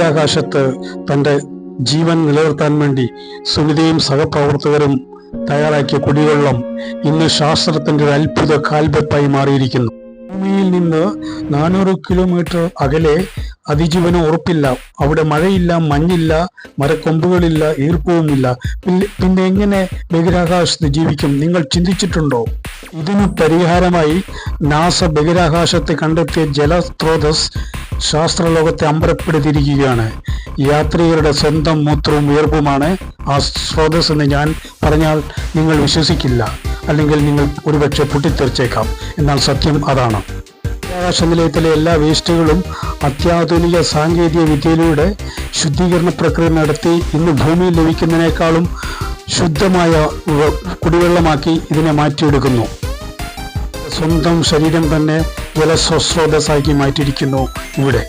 ബഹിരാകാശത്ത് തന്റെ ജീവൻ നിലനിർത്താൻ വേണ്ടി സുനിതയും സഹപ്രവർത്തകരും തയ്യാറാക്കിയ കുടിവെള്ളം ഇന്ന് ശാസ്ത്രത്തിന്റെ ഒരു അത്ഭുത കാൽവെപ്പായി മാറിയിരിക്കുന്നു. ഭൂമിയിൽ നിന്ന് നാനൂറ് കിലോമീറ്റർ അകലെ അതിജീവനം ഉറപ്പില്ല. അവിടെ മഴയില്ല മഞ്ഞില്ല മരക്കൊമ്പുകളില്ല ഈർപ്പവുമില്ല. പിന്നെ പിന്നെ എങ്ങനെ ബഹിരാകാശത്ത് ജീവിക്കും? നിങ്ങൾ ചിന്തിച്ചിട്ടുണ്ടോ? ഇതിന് പരിഹാരമായി നാസ ബഹിരാകാശത്ത് കണ്ടെത്തിയ ജലസ്രോതസ് ശാസ്ത്രലോകത്തെ അമ്പരപ്പെടുത്തിയിരിക്കുകയാണ് യാത്രികരുടെ സ്വന്തം മൂത്രവും ഉയർപ്പുമാണ് ആ സ്രോതസ് എന്ന് ഞാൻ പറഞ്ഞാൽ നിങ്ങൾ വിശ്വസിക്കില്ല. അല്ലെങ്കിൽ നിങ്ങൾ ഒരുപക്ഷെ പൊട്ടിത്തെറിച്ചേക്കാം. എന്നാൽ സത്യം അതാണ്. ബഹിരാകാശ നിലയത്തിലെ എല്ലാ വേസ്റ്റുകളും അത്യാധുനിക സാങ്കേതിക വിദ്യയിലൂടെ ശുദ്ധീകരണ പ്രക്രിയ നടത്തി ഇന്ന് ഭൂമിയിൽ ലഭിക്കുന്നതിനേക്കാളും ശുദ്ധമായ കുടിവെള്ളമാക്കി ഇതിനെ മാറ്റിയെടുക്കുന്നു. സ്വന്തം ശരീരം തന്നെ ജലസ്രോതസ്സാക്കി മാറ്റിയിരിക്കുന്നു ഇവിടെ.